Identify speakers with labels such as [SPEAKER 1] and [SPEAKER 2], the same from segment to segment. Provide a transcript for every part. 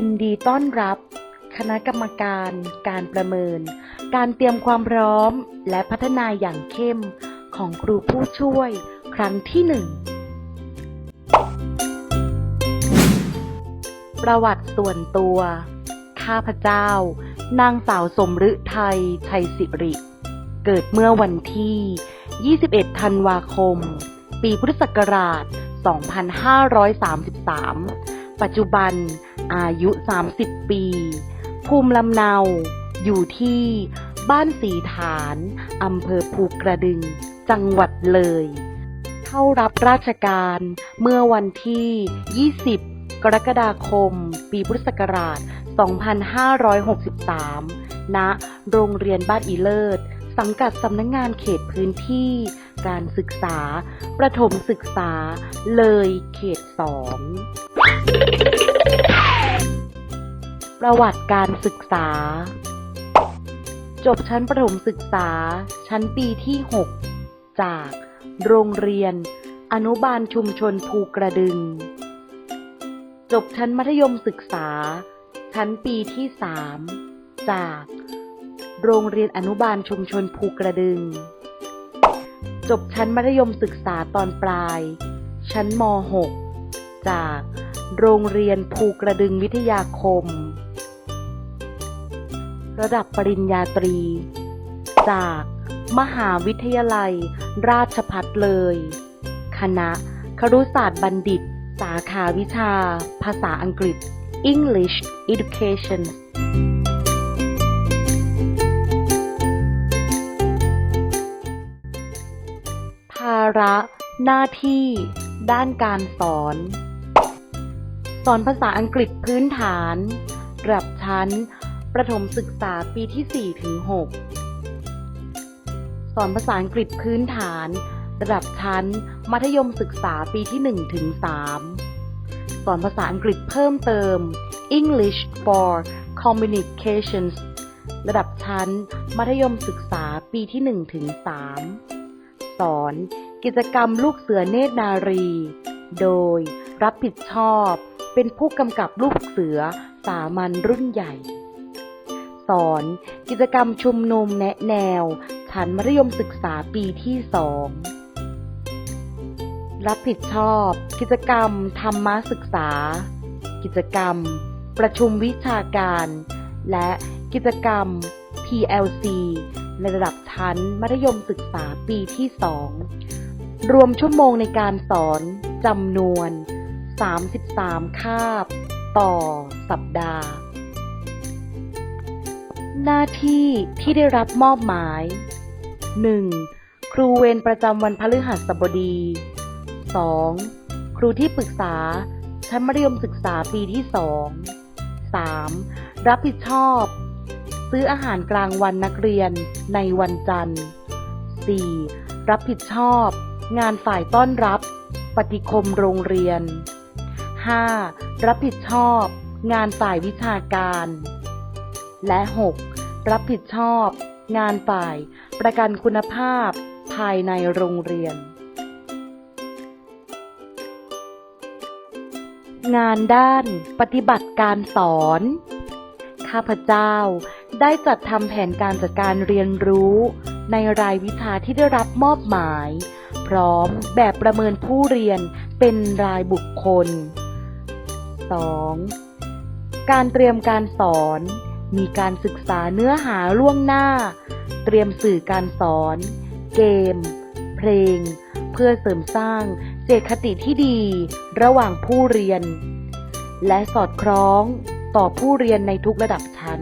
[SPEAKER 1] ยินดีต้อนรับ คณะกรรมการ การประเมิน การเตรียมความพร้อม และพัฒนาอย่างเข้มของครูผู้ช่วย ครั้งที่หนึ่งประวัติส่วนตัว ข้าพเจ้า นางสาวสมฤทัย ชัยสิริ เกิดเมื่อวันที่ 21 ธันวาคม ปีพุทธศักราช 2533 ปัจจุบัน อายุ 30 ปี ภูมิลำเนา อยู่ที่บ้านสีฐานอำเภอภูกระดึง จังหวัดเลย เข้ารับราชการเมื่อวันที่ 20 กรกฎาคม ปีพุทธศักราช 2563 ณ โรงเรียนบ้านอีเลิศ สังกัดสำนักงงานเขตพื้นที่การศึกษา ประถมศึกษาเลยเขตสอง ประวัติการศึกษา จบชั้นประถมศึกษา ชั้นปีที่ 6 จาก โรงเรียน อนุบาลชุมชนภูกระดึง จบชั้นมัธยมศึกษา ชั้นปีที่ 3 จาก โรงเรียนอนุบาลชุมชนภูกระดึง จบชั้นมัธยมศึกษาตอนปลาย ชั้นม .6 จาก โรงเรียนภูกระดึงวิทยาคม ระดับปริญญาตรี จาก มหาวิทยาลัย ราชพัฒเลย คณะครุศาสตร์บัณฑิต สาขาวิชา ภาษาอังกฤษ English Education ภาระ หน้าที่ ด้านการสอน สอนภาษาอังกฤษพื้นฐาน ระดับชั้น ประถมศึกษาปีที่ 4 ถึง 6 สอนภาษาอังกฤษพื้นฐาน ระดับชั้น มัธยมศึกษาปีที่ 1 ถึง 3 สอนภาษาอังกฤษเพิ่มเติม English for Communications ระดับชั้น มัธยมศึกษาปีที่ 1 ถึง 3 สอน กิจกรรมลูกเสือเนตรนารี โดยรับผิดชอบ เป็นผู้กำกับลูกเสือสามัญรุ่นใหญ่ สอน กิจกรรมชุมนุมแนะแนว ชั้นมัธยมศึกษาปีที่สองรับผิดชอบ กิจกรรมธรรมศึกษา กิจกรรม ประชุมวิชาการ และกิจกรรม PLC ในระดับชั้นมัธยมศึกษาปีที่สองรวมชั่วโมงในการสอนจำนวน 33 คาบ ต่อสัปดาห์ หน้าที่ที่ได้รับมอบหมาย 1. ครูเวรประจำวันพฤหัสบดี 2. ครูที่ปรึกษาชั้นมัธยมศึกษาปีที่ 2 3. รับผิดชอบ ซื้ออาหารกลางวันนักเรียนในวันจันทร์ 4. รับผิดชอบ งานฝ่ายต้อนรับ ปฏิคมโรงเรียน 5. รับผิดชอบ งานฝ่ายวิชาการ และ 6. รับผิดชอบ งานฝ่าย ประกันคุณภาพ ภายในโรงเรียน งานด้านปฏิบัติการสอน ข้าพเจ้าได้จัดทำแผนการจัดการเรียนรู้ ในรายวิชาที่ได้รับมอบหมาย พร้อมแบบประเมินผู้เรียนเป็นรายบุคคล 2. การเตรียมการสอน มีการศึกษาเนื้อหาล่วงหน้า เตรียมสื่อการสอน เกม เพลง เพื่อเสริมสร้างเจตคติที่ดี ระหว่างผู้เรียน และสอดคล้องต่อผู้เรียนในทุกระดับชั้น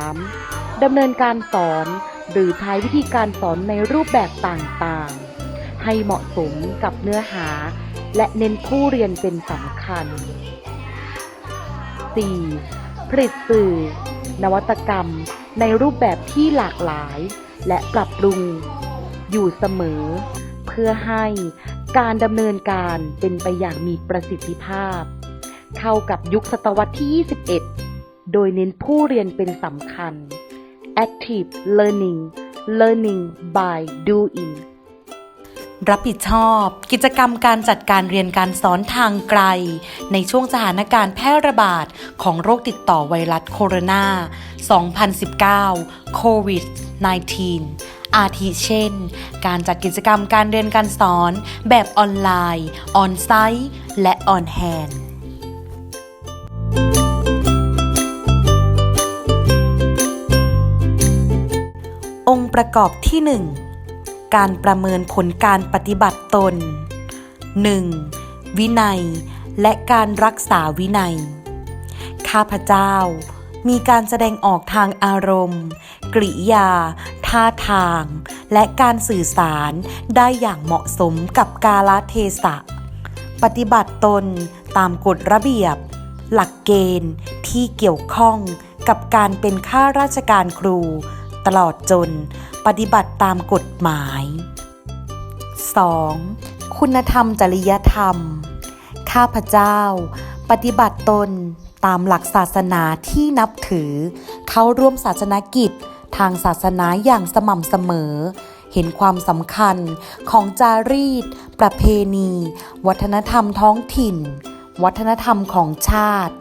[SPEAKER 1] 3. ดำเนินการสอนหรือใช้วิธีการสอนในรูปแบบต่างๆ ให้เหมาะสมกับเนื้อหา และเน้นผู้เรียนเป็นสำคัญ 4. ผลิตสื่อ นวัตกรรม ในรูปแบบที่หลากหลาย และปรับปรุง อยู่เสมอ เพื่อให้การดำเนินการเป็นไปอย่างมีประสิทธิภาพ เข้ากับยุคศตวรรษที่ 21 โดยเน้นผู้เรียนเป็นสำคัญ active learning learning by doing รับผิดชอบ กิจกรรมการจัดการเรียนการสอนทางไกล ในช่วงสถานการณ์แพร่ระบาดของโรคติดต่อไวรัสโคโรนา 2019 โควิด -19 อาทิเช่น การจัดกิจกรรมการเรียนการสอนแบบออนไลน์ ออนไซต์ และออนแฮนด์องค์ประกอบที่ 1 การประเมินผลการปฏิบัติตน 1. วินัย และการรักษาวินัย ข้าพเจ้า มีการแสดงออกทางอารมณ์ กริยา ท่าทาง และการสื่อสารได้อย่างเหมาะสมกับกาลเทศะ ปฏิบัติตนตามกฎระเบียบ หลักเกณฑ์ที่เกี่ยวข้องกับการเป็นข้าราชการครู ตลอดจนปฏิบัติตามกฎหมาย 2. คุณธรรมจริยธรรม ข้าพเจ้า ปฏิบัติตนตามหลักศาสนาที่นับถือ เข้าร่วมศาสนกิจทางศาสนาอย่างสม่ำเสมอ เห็นความสำคัญของจารีต ประเพณี วัฒนธรรมท้องถิ่น วัฒนธรรมของชาติ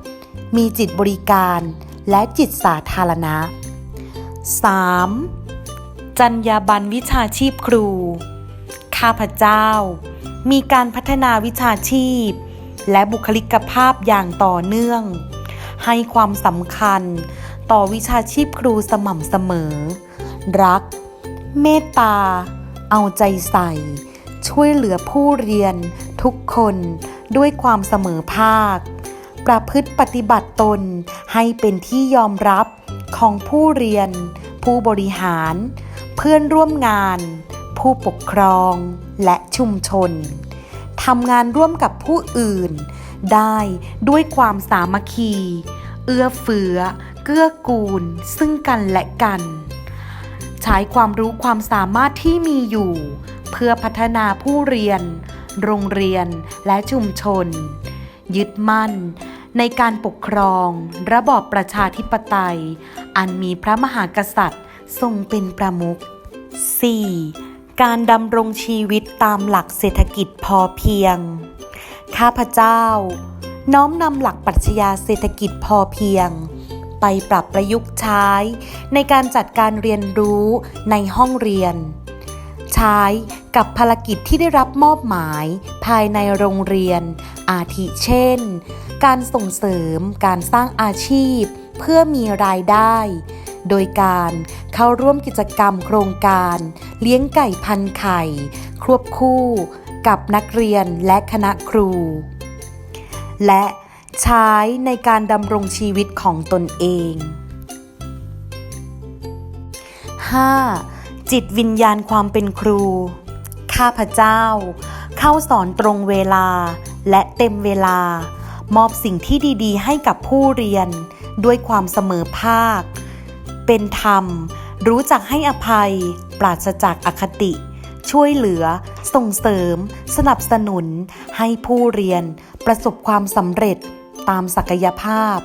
[SPEAKER 1] มีจิตบริการและจิตสาธารณะ 3. จัญญาบันวิชาชีพครู ข้าพเจ้า มีการพัฒนาวิชาชีพ และบุคลิกภาพอย่างต่อเนื่อง ให้ความสำคัญต่อวิชาชีพครูสม่ำเสมอ รัก เมตตา เอาใจใส่ ช่วยเหลือผู้เรียนทุกคนด้วยความเสมอภาค ประพฤติปฏิบัติตนให้เป็นที่ยอมรับของผู้เรียน ผู้บริหาร เพื่อนร่วมงาน ผู้ปกครองและชุมชนทำงานร่วมกับผู้อื่น ได้ด้วยความสามัคคี เอื้อเฟื้อ เกื้อกูล ซึ่งกันและกัน ใช้ความรู้ความสามารถที่มีอยู่ เพื่อพัฒนาผู้เรียน โรงเรียนและชุมชน ยึดมั่น ในการปกครองระบอบประชาธิปไตย อันมีพระมหากษัตริย์ทรงเป็นประมุข 4. การดำรงชีวิตตามหลักเศรษฐกิจพอเพียง ข้าพเจ้า น้อมนำหลักปรัชญาเศรษฐกิจพอเพียง ไปปรับประยุกต์ใช้ ในการจัดการเรียนรู้ในห้องเรียน ใช้กับภารกิจที่ได้รับมอบหมายภายในโรงเรียน อาทิเช่น การส่งเสริมการสร้างอาชีพ เพื่อมีรายได้ โดยการเข้าร่วมกิจกรรมโครงการ เลี้ยงไก่พันไข่ ควบคู่กับนักเรียนและคณะครู และใช้ในการดำรงชีวิตของตนเอง 5. จิตวิญญาณความเป็นครู ข้าพเจ้า เข้าสอนตรงเวลา และเต็มเวลา มอบสิ่งที่ดีๆ ให้กับผู้เรียน ด้วยความเสมอภาค เป็นธรรม รู้จักให้อภัย ปราศจากอคติ ช่วยเหลือ ส่งเสริม สนับสนุน ให้ผู้เรียน ประสบความสำเร็จ ตามศักยภาพ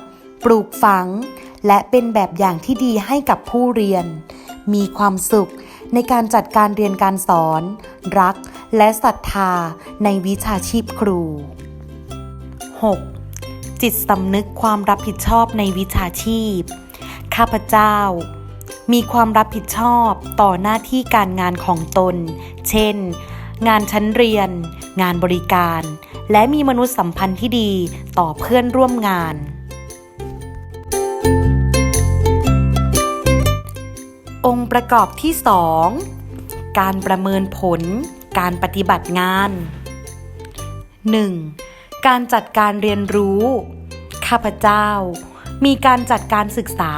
[SPEAKER 1] ปลูกฝัง และเป็นแบบอย่างที่ดีให้กับผู้เรียน มีความสุขในการจัดการเรียนการสอน รัก และศรัทธาในวิชาชีพครู 6. จิตสำนึกความรับผิดชอบในวิชาชีพ ข้าพเจ้า มีความรับผิดชอบต่อหน้าที่การงานของตน เช่น งานชั้นเรียน งานบริการ และมีมนุษยสัมพันธ์ที่ดีต่อเพื่อนร่วมงาน องค์ประกอบที่ 2 การประเมินผล การปฏิบัติงาน 1. การจัดการเรียนรู้ ข้าพเจ้า มีการจัดการศึกษา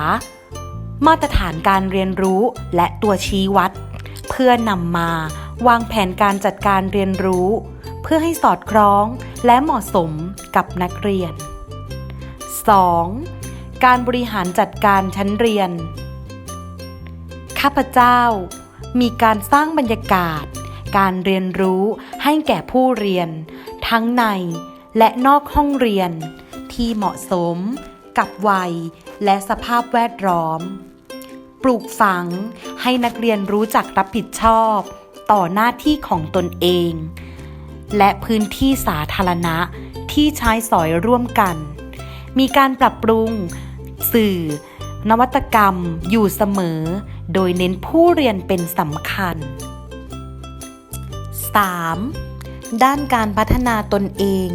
[SPEAKER 1] มาตรฐานการเรียนรู้และตัวชี้วัด เพื่อนำมาวางแผนการจัดการเรียนรู้ เพื่อให้สอดคล้องและเหมาะสมกับนักเรียน 2. การบริหารจัดการชั้นเรียน ข้าพเจ้า มีการสร้างบรรยากาศ การเรียนรู้ให้แก่ผู้เรียน ทั้งในและนอกห้องเรียน ที่เหมาะสมกับวัยและสภาพแวดล้อม ปลูกฝังให้นักเรียนรู้จักรับผิดชอบ ต่อหน้าที่ของตนเอง และพื้นที่สาธารณะที่ใช้สอยร่วมกัน มีการปรับปรุง สื่อ นวัตกรรมอยู่เสมอ โดยเน้นผู้เรียนเป็นสำคัญ 3. ด้านการพัฒนาตนเอง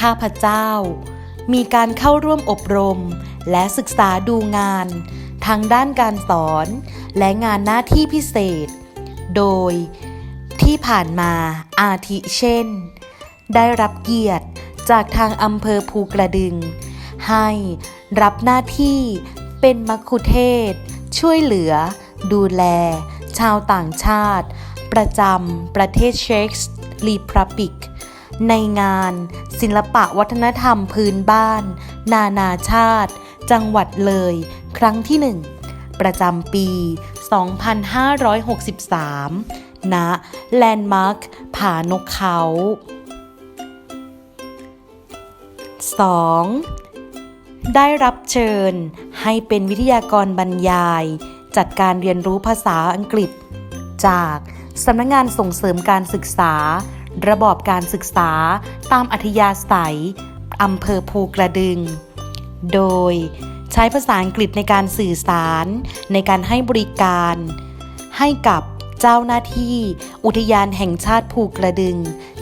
[SPEAKER 1] ข้าพเจ้า มีการเข้าร่วมอบรม และศึกษาดูงานทางด้านการสอน และงานหน้าที่พิเศษ โดย ที่ผ่านมาอาทิเช่น ได้รับเกียรติจากทางอำเภอภูกระดึง ให้รับหน้าที่เป็นมัคคุเทศ ช่วยเหลือ ดูแล ชาวต่างชาติ ประจำประเทศเช็กส์รีพับลิก ในงาน ศิลปะวัฒนธรรมพื้นบ้าน นานาชาติ จังหวัดเลย ครั้งที่หนึ่งประจำปี 2563 ณ แลนด์มาร์คผานกเขา 2. ได้รับเชิญให้เป็นวิทยากรบรรยาย จัดการเรียนรู้ภาษาอังกฤษ จาก สำนักงงานส่งเสริมการศึกษา ระบอบการศึกษาตามอัธยาศัยอำเภอภูกระดึง โดยใช้ภาษาอังกฤษในการสื่อสาร ในการให้บริการ ให้กับเจ้าหน้าที่ อุทยานแห่งชาติภูกระดึง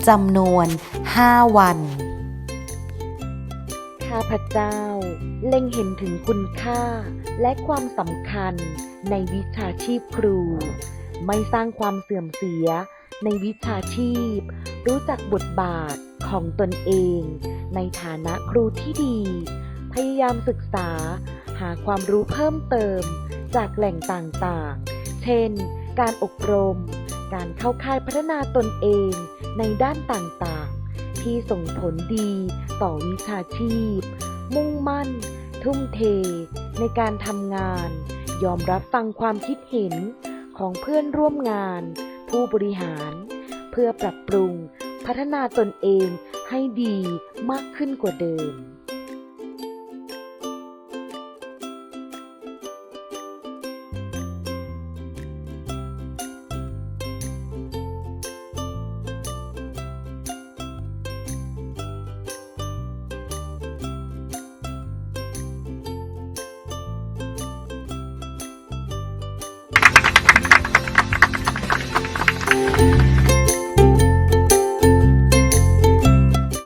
[SPEAKER 1] จำนวน 5 วัน
[SPEAKER 2] ข้าพเจ้า เล็งเห็นถึงคุณค่าและความสำคัญในวิชาชีพครู ไม่สร้างความเสื่อมเสียในวิชาชีพ รู้จักบทบาทของตนเอง ในฐานะครูที่ดี พยายามศึกษา หาความรู้เพิ่มเติม จากแหล่งต่างๆ เช่น การอบรม การเข้าค่ายพัฒนาตนเองในด้านต่างๆ ที่ส่งผลดีต่อวิชาชีพ มุ่งมั่น ทุ่มเท ในการทำงาน ยอมรับฟังความคิดเห็น ของเพื่อนร่วมงาน ผู้บริหาร เพื่อปรับปรุง พัฒนาตนเองให้ดีมากขึ้นกว่าเดิม